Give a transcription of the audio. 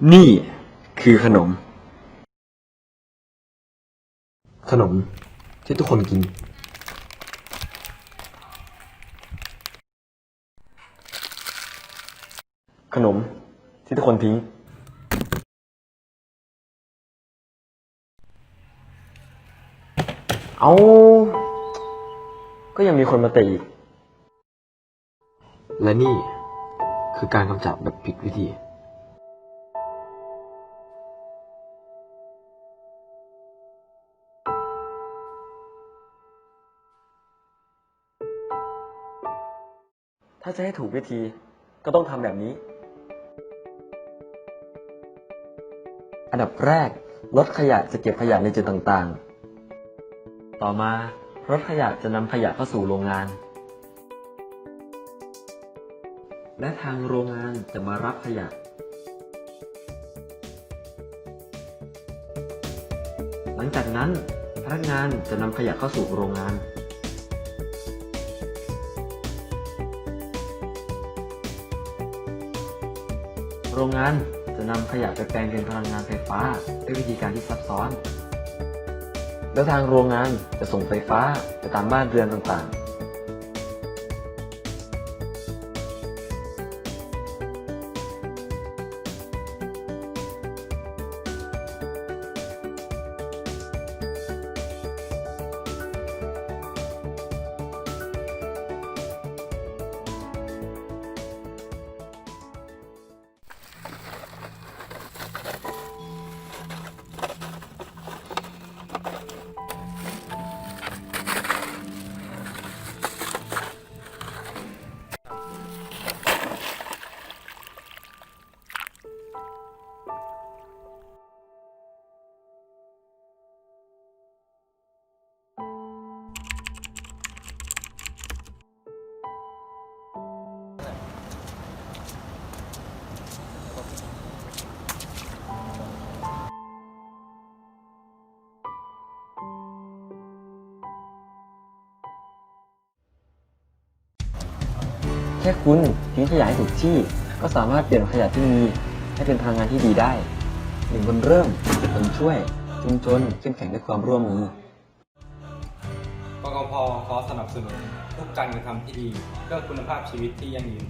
นี่คือขนม ขนมที่ทุกคนกิน ขนมที่ทุกคนทิ้ง เอา ก็ยังมีคนมาตีอีก และนี่คือการกำจัดแบบผิดวิธี ถ้าจะให้ถูกวิธีก็ต้องทำแบบนี้ อันดับแรกรถขยะจะเก็บขยะในจุดต่างๆ ต่อมารถขยะจะนำขยะเข้าสู่โรงงาน และทางโรงงานจะมารับขยะหลังจากนั้นพนักงานจะนำขยะเข้าสู่โรงงาน โรงงานจะนำขยะไปแปลงเป็นพลังงานไฟฟ้าด้วยวิธีการที่ซับซ้อน แล้วทางโรงงานจะส่งไฟฟ้าไปตามบ้านเรือนต่างๆ แค่คุณทิ้งขยะให้ถูกที่ ก็สามารถเปลี่ยนขยะที่มีให้เป็นพลังงานที่ดีได้หนึ่งคนเริ่มคนช่วยชุมชนเข้มแข็งด้วยความร่วมมือกกพขอสนับสนุนทุกการกระทำที่ดี เพื่อคุณภาพชีวิตที่ยั่งยืน